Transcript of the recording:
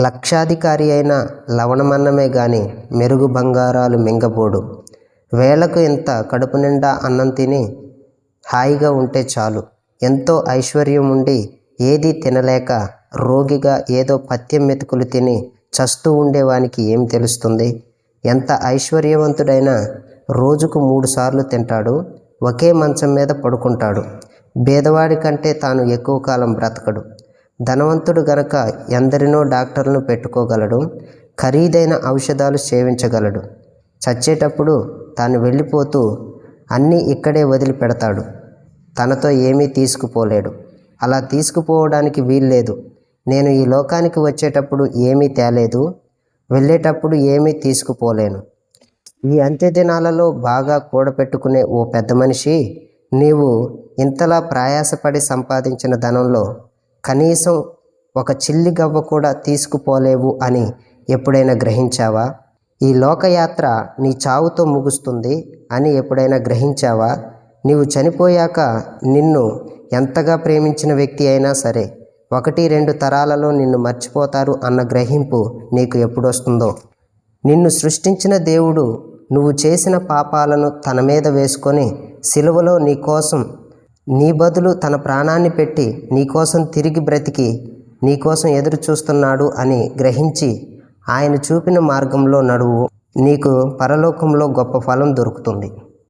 లక్షాధికారి అయిన లవణమన్నమే గాని మెరుగు బంగారాలు మింగబోడు. వేళకు ఇంత కడుపు నిండా అన్నం తిని హాయిగా ఉంటే చాలు. ఎంతో ఐశ్వర్యం ఉండి ఏదీ తినలేక రోగిగా ఏదో పత్యం మెతుకులు తిని చస్తూ ఉండేవానికి ఏం తెలుస్తుంది? ఎంత ఐశ్వర్యవంతుడైనా రోజుకు మూడుసార్లు తింటాడు ఒకే మంచం మీద పడుకుంటాడు. బేదవాడి కంటే తాను ఎక్కువ కాలం బ్రతకడు. ధనవంతుడు గనక ఎందరినో డాక్టర్లను పెట్టుకోగలడు ఖరీదైన ఔషధాలు సేవించగలడు. చచ్చేటప్పుడు తాను వెళ్ళిపోతూ అన్నీ ఇక్కడే వదిలిపెడతాడు. తనతో ఏమీ తీసుకుపోలేడు. అలా తీసుకుపోవడానికి వీల్లేదు. నేను ఈ లోకానికి వచ్చేటప్పుడు ఏమీ తేలేదు. వెళ్ళేటప్పుడు ఏమీ తీసుకుపోలేను. ఈ అంత్య దినాలలో బాగా కూడపెట్టుకునే ఓ పెద్ద మనిషి నీవు ఇంతలా ప్రయాసపడి సంపాదించిన ధనంలో కనీసం ఒక చిల్లి గవ్వ కూడా తీసుకుపోలేవు అని ఎప్పుడైనా గ్రహించావా? ఈ లోకయాత్ర నీ చావుతో ముగుస్తుంది అని ఎప్పుడైనా గ్రహించావా? నీవు చనిపోయాక నిన్ను ఎంతగా ప్రేమించిన వ్యక్తి అయినా సరే ఒకటి రెండు తరాలలో నిన్ను మర్చిపోతారు అన్న గ్రహింపు నీకు ఎప్పుడొస్తుందో. నిన్ను సృష్టించిన దేవుడు నువ్వు చేసిన పాపాలను తన మీద వేసుకొని సిలువలో నీ కోసం నీ బదులు తన ప్రాణాన్ని పెట్టి నీకోసం తిరిగి బ్రతికి నీకోసం ఎదురు చూస్తున్నాడు అని గ్రహించి ఆయన చూపిన మార్గంలో నడువు. నీకు పరలోకంలో గొప్ప ఫలం దొరుకుతుంది.